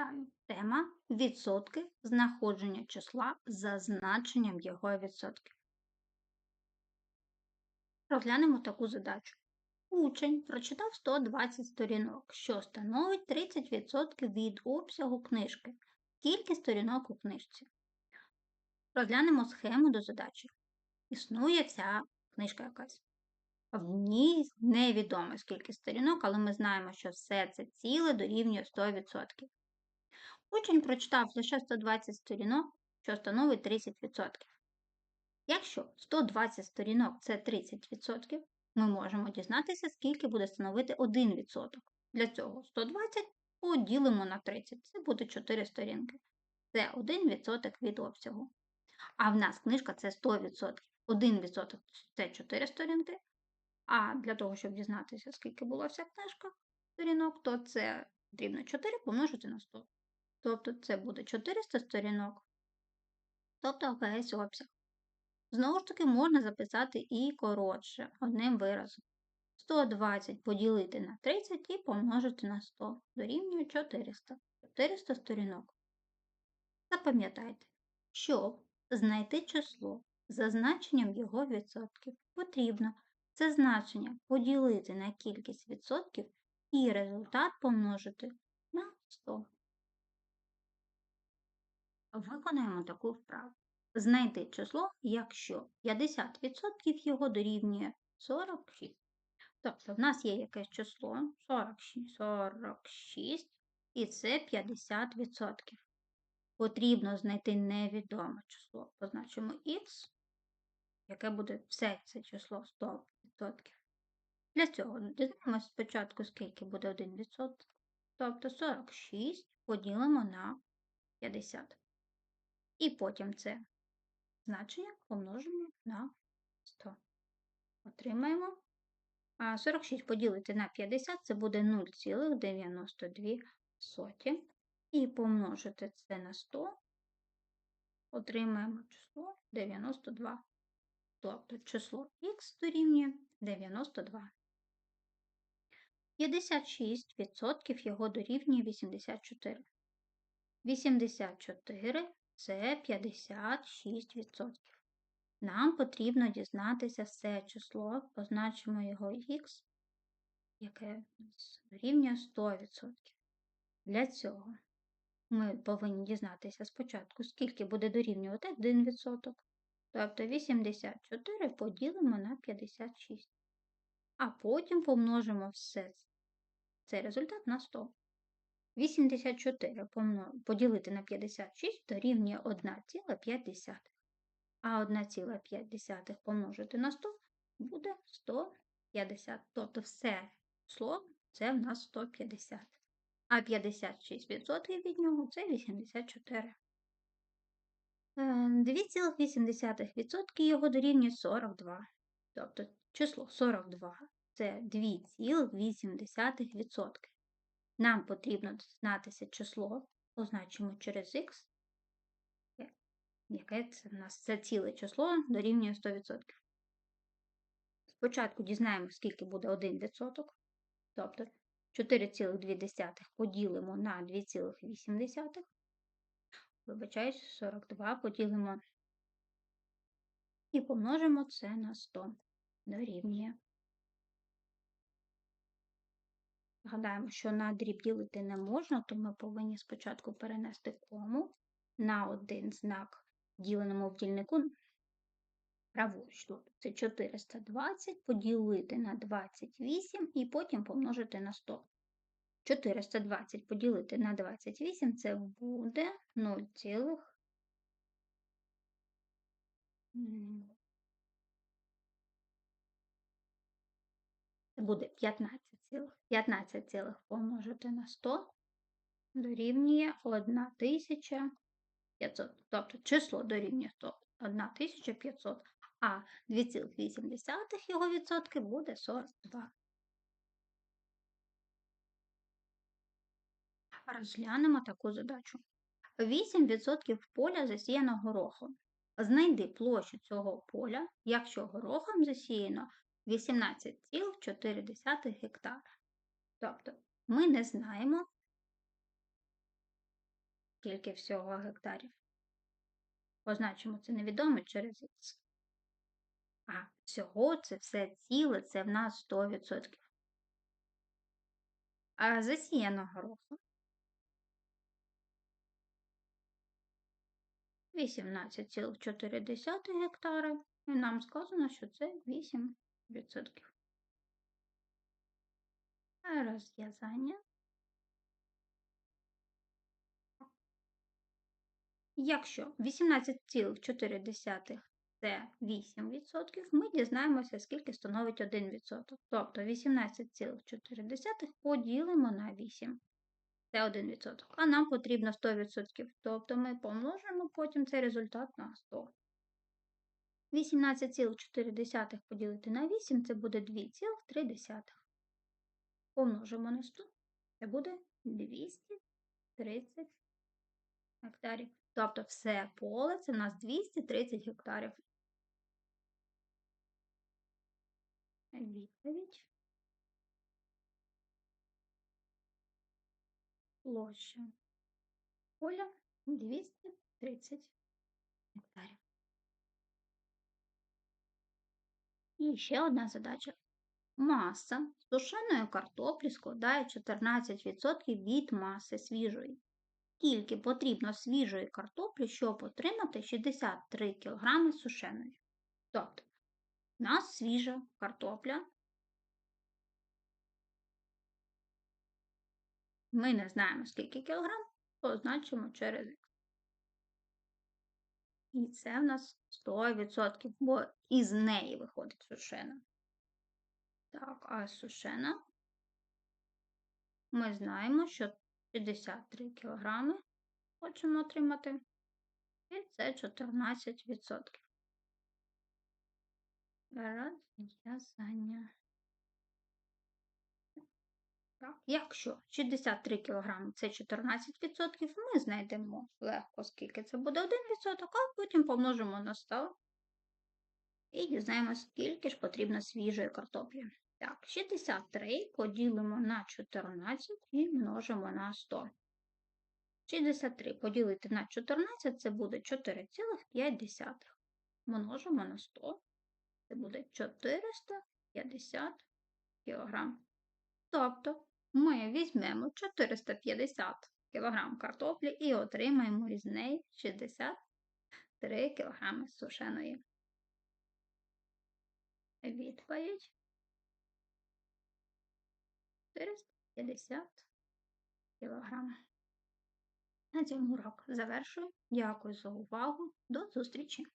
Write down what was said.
Вітаю! Тема відсотки знаходження числа за значенням його відсотків. Розглянемо таку задачу. Учень прочитав 120 сторінок, що становить 30% від обсягу книжки. Скільки сторінок у книжці? Розглянемо схему до задачі. Існує ця книжка якась. В ній невідомо скільки сторінок, але ми знаємо, що все це ціле дорівнює 100%. Учень прочитав лише 120 сторінок, що становить 30%. Якщо 120 сторінок це 30%, ми можемо дізнатися, скільки буде становити 1%. Для цього 120 поділимо на 30, це буде 4 сторінки. Це 1% від обсягу. А в нас книжка це 100%. 1% це 4 сторінки. А для того, щоб дізнатися, скільки була вся книжка сторінок, то це потрібно 4 помножити на 100. Тобто це буде 400 сторінок, тобто весь обсяг. Знову ж таки, можна записати і коротше, одним виразом. 120 поділити на 30 і помножити на 100 дорівнює 400. 400 сторінок. Запам'ятайте, щоб знайти число за значенням його відсотків, потрібно це значення поділити на кількість відсотків і результат помножити на 100. Виконаємо таку вправу. Знайти число, якщо 50% його дорівнює 46. Тобто, в нас є якесь число 46, 46 і це 50%. Потрібно знайти невідоме число. Позначимо х, яке буде все це число 100%. Для цього дізнаємося спочатку, скільки буде 1%. Тобто 46 поділимо на 50. І потім це значення помножимо на 100. Отримаємо 46 поділити на 50 це буде 0,92. І помножити це на 100, отримаємо число 92. Тобто число х дорівнює 92. 56% його дорівнює 84. 84 це 56%. Нам потрібно дізнатися все число, позначимо його х, яке дорівнює 100%. Для цього ми повинні дізнатися спочатку, скільки буде дорівнювати 1%. Тобто 84 поділимо на 56. А потім помножимо все цей результат на 100. 84 поділити на 56 дорівнює 1,5. А 1,5 помножити на 100 буде 150. Тобто все число це в нас 150. А 56% від нього це 84. 2,8% е, його дорівнює 42. Тобто число 42 це 2,8%. Нам потрібно дізнатися число, позначимо через х, яке це в нас це ціле число дорівнює 100%. Спочатку дізнаємо, скільки буде 1%. Тобто 4,2 поділимо на 2,8. Вибачаюсь, 42 поділимо і помножимо це на 100 дорівнює Згадаємо, що на дріб ділити не можна, то ми повинні спочатку перенести кому на один знак діленому в дільнику праворуч. Тобто це 420 поділити на 28 і потім помножити на 100. 420 поділити на 28 це буде 0, це буде 15 цілих. 15 цілих помножити на 100 дорівнює 1500. Тобто число дорівнює 100, 1500, а 2,8 його відсотки буде 42. Розглянемо таку задачу. 8% поля засіяно горохом. Знайди площу цього поля, якщо горохом засіяно 18,4 гектара. Тобто ми не знаємо скільки всього гектарів. Позначимо це невідоме через Х. А всього це все ціле, це в нас 100%. А засіяно гороху 18,4 гектари. І нам сказано, що це 8%. Розв'язання. Якщо 18,4 це 8%, ми дізнаємося, скільки становить 1%. Тобто 18,4 поділимо на 8. Це 1%. А нам потрібно 100%. Тобто ми помножимо потім цей результат на 100. 18,4 поділити на 8 це буде 2,3. Помножимо на 100, це буде 230 гектарів. Тобто все поле це у нас 230 гектарів. Відповідь. Площа поля 230 гектарів. І ще одна задача. Маса сушеної картоплі складає 14% від маси свіжої. Скільки потрібно свіжої картоплі, щоб отримати 63 кг сушеної. Тобто, у нас свіжа картопля. Ми не знаємо, скільки кілограм, позначимо через Х. І це в нас 100%, бо із неї виходить сушена. Так, а сушена ми знаємо, що 63 кг хочемо отримати. І це 14%. Розв'язання. Так, Якщо 63 кг це 14%, ми знайдемо легко, скільки це буде 1%, а потім помножимо на 100 і дізнаємося, скільки ж потрібно свіжої картоплі. Так, 63 поділимо на 14 і множимо на 100. 63 поділити на 14 це буде 4,5. Множимо на 100. Це буде 450 кг. Тобто ми візьмемо 450 кг картоплі і отримаємо із неї 63 кг сушеної. Відповідь 450 кілограм. На цьому урок завершую. Дякую за увагу. До зустрічі!